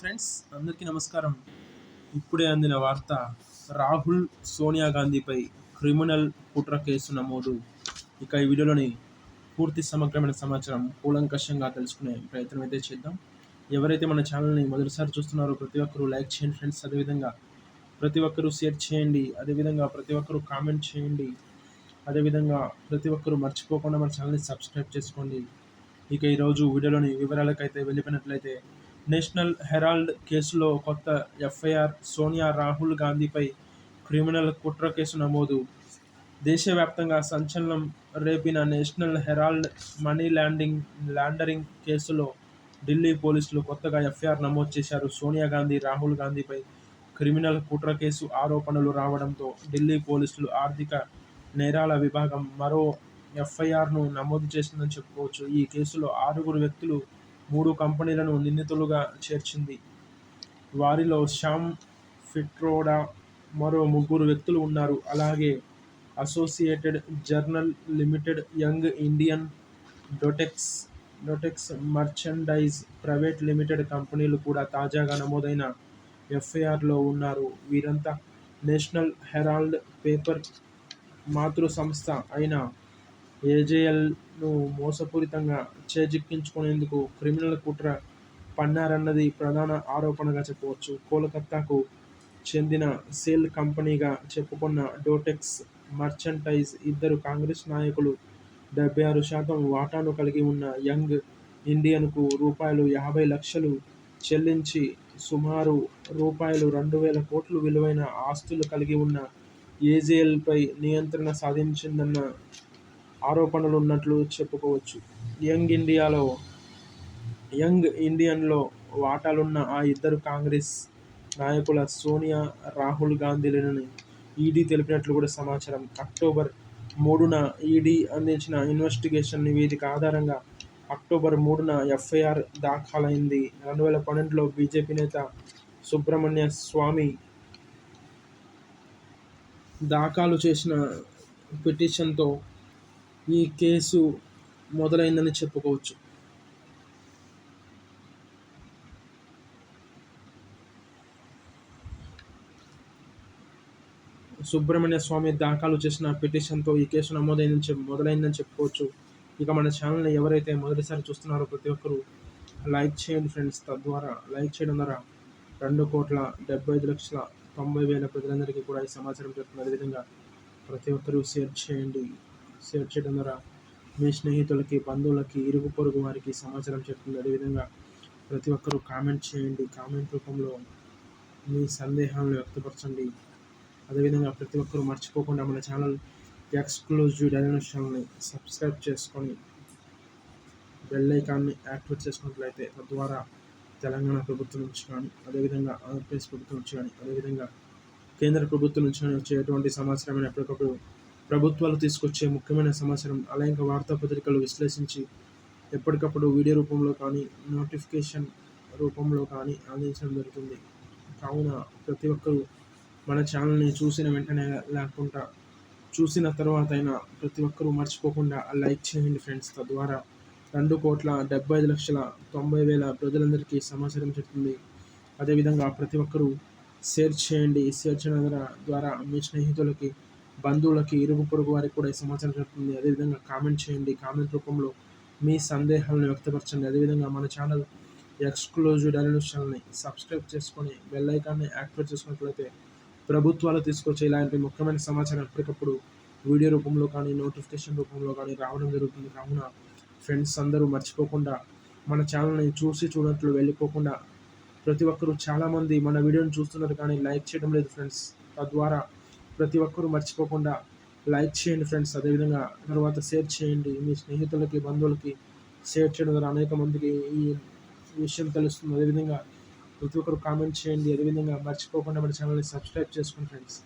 Friends అందరికీ నమస్కారం. ఇప్పుడే అందిన వార్త రాహుల్ సోనియా గాంధీపై క్రిమినల్ కుట్ర కేసు నమోదు. ఇక ఈ వీడియోలోని పూర్తి సమగ్రమైన సమాచారం కూలంకషంగా తెలుసుకునే ప్రయత్నం అయితే చేద్దాం. ఎవరైతే మన ఛానల్ని మొదటిసారి చూస్తున్నారో ప్రతి ఒక్కరూ లైక్ చేయండి ఫ్రెండ్స్. అదేవిధంగా ప్రతి ఒక్కరూ షేర్ చేయండి. అదేవిధంగా ప్రతి ఒక్కరూ కామెంట్ చేయండి. అదేవిధంగా ప్రతి ఒక్కరూ మర్చిపోకుండా మన ఛానల్ని సబ్స్క్రైబ్ చేసుకోండి. ఇక ఈరోజు వీడియోలోని వివరాలకైతే వెళ్ళిపోయినట్లయితే నేషనల్ హెరాల్డ్ కేసులో కొత్త ఎఫ్ఐఆర్ సోనియా రాహుల్ గాంధీపై క్రిమినల్ కుట్ర కేసు నమోదు. దేశవ్యాప్తంగా సంచలనం రేపిన National Herald money landing laundering కేసులో ఢిల్లీ పోలీసులు కొత్తగా ఎఫ్ఐఆర్ నమోదు చేశారు. సోనియా గాంధీ రాహుల్ గాంధీపై క్రిమినల్ కుట్ర కేసు ఆరోపణలు రావడంతో ఢిల్లీ పోలీసులు ఆర్థిక నేరాల విభాగం మరో ఎఫ్ఐఆర్ను నమోదు చేసిందని చెప్పుకోవచ్చు. ఈ కేసులో ఆరుగురు వ్యక్తులు మూడు కంపెనీలను నిందితులుగా చేర్చింది. వారిలో శ్యామ్ ఫిట్రోడా మరో ముగ్గురు వ్యక్తులు ఉన్నారు. అలాగే Associated Journal Limited Young Indian Dotex Dotex Merchandise Private Limited కంపెనీలు కూడా తాజాగా నమోదైన ఎఫ్ఐఆర్లో ఉన్నారు. వీరంతా నేషనల్ హెరాల్డ్ పేపర్ మాతృ సంస్థ అయిన ఏజేఎల్ను మోసపూరితంగా చేజిక్కించుకునేందుకు క్రిమినల్ కుట్ర పన్నారన్నది ప్రధాన ఆరోపణగా చెప్పవచ్చు. కోలకత్తాకు చెందిన సేల్ కంపెనీగా చెప్పుకున్న డోటెక్స్ మర్చెంటైజ్ ఇద్దరు కాంగ్రెస్ నాయకులు డెబ్బై ఆరు శాతం వాటాను కలిగి ఉన్న యంగ్ ఇండియన్కు రూపాయలు యాభై లక్షలు చెల్లించి సుమారు రూపాయలు రెండు వేల కోట్లు విలువైన ఆస్తులు కలిగి ఉన్న ఏజేఎల్పై నియంత్రణ సాధించిందన్న ఆరోపణలు ఉన్నట్లు చెప్పుకోవచ్చు. యంగ్ ఇండియాలో యంగ్ ఇండియన్లో వాటాలున్న ఆ ఇద్దరు కాంగ్రెస్ నాయకుల సోనియా రాహుల్ గాంధీలను ఈడీ తెలిపినట్లు కూడా సమాచారం. అక్టోబర్ మూడున ఈడీ అందించిన ఇన్వెస్టిగేషన్ నివేదిక ఆధారంగా అక్టోబర్ మూడున ఎఫ్ఐఆర్ దాఖలైంది. రెండు వేల పన్నెండులో బీజేపీ నేత సుబ్రహ్మణ్య స్వామి దాఖలు చేసిన పిటిషన్తో ఈ కేసు మొదలైందని చెప్పుకోవచ్చు. సుబ్రహ్మణ్య స్వామి దాఖలు చేసిన పిటిషన్తో ఈ కేసు నమోదైందని చెప్పి మొదలైందని చెప్పుకోవచ్చు. ఇక మన ఛానల్ని ఎవరైతే మొదటిసారి చూస్తున్నారో ప్రతి ఒక్కరూ లైక్ చేయండి ఫ్రెండ్స్. తద్వారా లైక్ చేయడం ద్వారా రెండు కోట్ల డెబ్బై ఐదు లక్షల తొంభై వేల ప్రజలందరికీ కూడా ఈ సమాచారం చెప్తుంది అదేవిధంగా ప్రతి ఒక్కరూ షేర్ చేయండి. షేర్ చేయడం ద్వారా మీ స్నేహితులకి బంధువులకి ఇరుగు పొరుగు వారికి సమాచారం చెప్తుంది. అదేవిధంగా ప్రతి ఒక్కరూ కామెంట్ చేయండి. కామెంట్ రూపంలో మీ సందేహాలను వ్యక్తపరచండి. అదేవిధంగా ప్రతి ఒక్కరూ మర్చిపోకుండా మన ఛానల్ ఎక్స్క్లూజివ్ డైనోస్ ఛానల్ని సబ్స్క్రైబ్ చేసుకొని బెల్ ఐకాన్ని యాక్టివేట్ చేసుకున్నట్లయితే తద్వారా తెలంగాణ ప్రభుత్వం నుంచి కానీ అదేవిధంగా ఆంధ్రప్రదేశ్ ప్రభుత్వం నుంచి కానీ అదేవిధంగా కేంద్ర ప్రభుత్వం నుంచి కానీ వచ్చేటువంటి సమాచారం ఎప్పటికప్పుడు ప్రభుత్వాలు తీసుకొచ్చే ముఖ్యమైన సమాచారం అలాగే వార్తాపత్రికలు విశ్లేషించి ఎప్పటికప్పుడు వీడియో రూపంలో కానీ నోటిఫికేషన్ రూపంలో కానీ అందించడం జరుగుతుంది. కావున ప్రతి ఒక్కరూ మన ఛానల్ని చూసిన వెంటనే లేకుండా చూసిన తర్వాత అయినా ప్రతి ఒక్కరూ మర్చిపోకుండా లైక్ చేయండి ఫ్రెండ్స్. తద్వారా రెండు కోట్ల డెబ్బై ఐదు లక్షల తొంభై వేల ప్రజలందరికీ సమాచారం చెప్తుంది. అదేవిధంగా ప్రతి ఒక్కరూ షేర్ చేయండి. షేర్ చేయడం ద్వారా మీ స్నేహితులకి బంధువులకి ఇరుగు పొరుగు వారికి కూడా ఈ సమాచారం చెప్తుంది అదేవిధంగా కామెంట్ చేయండి. కామెంట్ రూపంలో మీ సందేహాలను వ్యక్తపరచండి. అదేవిధంగా మన ఛానల్ ఎక్స్క్లూజివ్ డైలూస్ ఛానల్ని సబ్స్క్రైబ్ చేసుకొని బెల్ ఐకాన్ని యాక్టివేట్ చేసుకున్నట్లయితే ప్రభుత్వాలు తీసుకొచ్చే ఇలాంటి ముఖ్యమైన సమాచారం ఎప్పటికప్పుడు వీడియో రూపంలో కానీ నోటిఫికేషన్ రూపంలో కానీ రావడం జరుగుతుంది. కావున ఫ్రెండ్స్ అందరూ మర్చిపోకుండా మన ఛానల్ని చూసి చూడట్లు వెళ్ళిపోకుండా ప్రతి ఒక్కరూ చాలామంది మన వీడియోని చూస్తున్నారు కానీ లైక్ చేయడం లేదు ఫ్రెండ్స్. తద్వారా ప్రతి ఒక్కరూ మర్చిపోకుండా లైక్ చేయండి ఫ్రెండ్స్. అదేవిధంగా తర్వాత షేర్ చేయండి. మీ స్నేహితులకి బంధువులకి షేర్ చేయడం ద్వారా అనేక మందికి ఈ విషయం తెలుస్తుంది. అదేవిధంగా ప్రతి ఒక్కరు కామెంట్ చేయండి. అదేవిధంగా మర్చిపోకుండా మన ఛానల్ని సబ్స్క్రైబ్ చేసుకోండి ఫ్రెండ్స్.